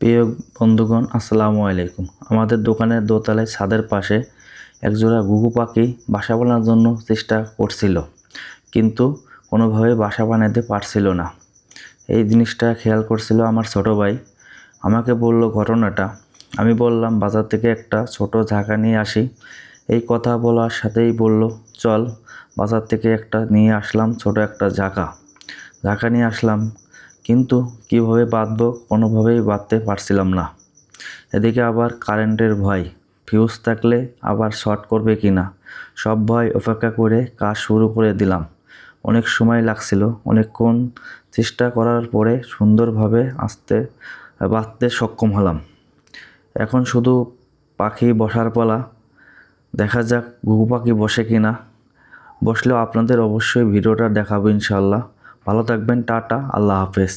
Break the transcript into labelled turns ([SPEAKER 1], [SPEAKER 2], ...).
[SPEAKER 1] প্রিয় বন্ধুগণ, আসসালামু আলাইকুম। আমাদের দোকানের দোতলায় ছাদের পাশে একজোড়া ঘুঘু পাখি বাসা বানানোর জন্য চেষ্টা করছিল, কিন্তু কোনোভাবে বাসা বানাতে পারছিল না। এই জিনিসটা খেয়াল করছিল আমার ছোটো ভাই। আমাকে বলল, ঘটনাটা? আমি বললাম, বাজার থেকে একটা ছোট ঝাঁকা নিয়ে আসি। এই কথা বলার সাথেই বলল, চল বাজার থেকে একটা নিয়ে আসলাম, ছোট একটা ঝাঁকা। ঝাঁকা নিয়ে আসলাম। কিন্তু কীভাবে বাঁধবো কোনোভাবেই বাঁধতে পারছিলাম না। এদিকে আবার কারেন্টের ভয় ফিউজ থাকলে আবার শর্ট করবে কি না, সব ভয় অপেক্ষা করে কাজ শুরু করে দিলাম। অনেক সময় লাগছিল, অনেকক্ষণ চেষ্টা করার পরে সুন্দরভাবে আসতে, বাঁধতে সক্ষম হলাম। এখন শুধু পাখি বসার পালা, দেখা যাক ঘুঘু পাখি বসে কি না। বসলেও আপনাদের অবশ্যই ভিডিওটা দেখাবো ইনশাল্লাহ ভালো থাকবেন টাটা আল্লাহ হাফেজ।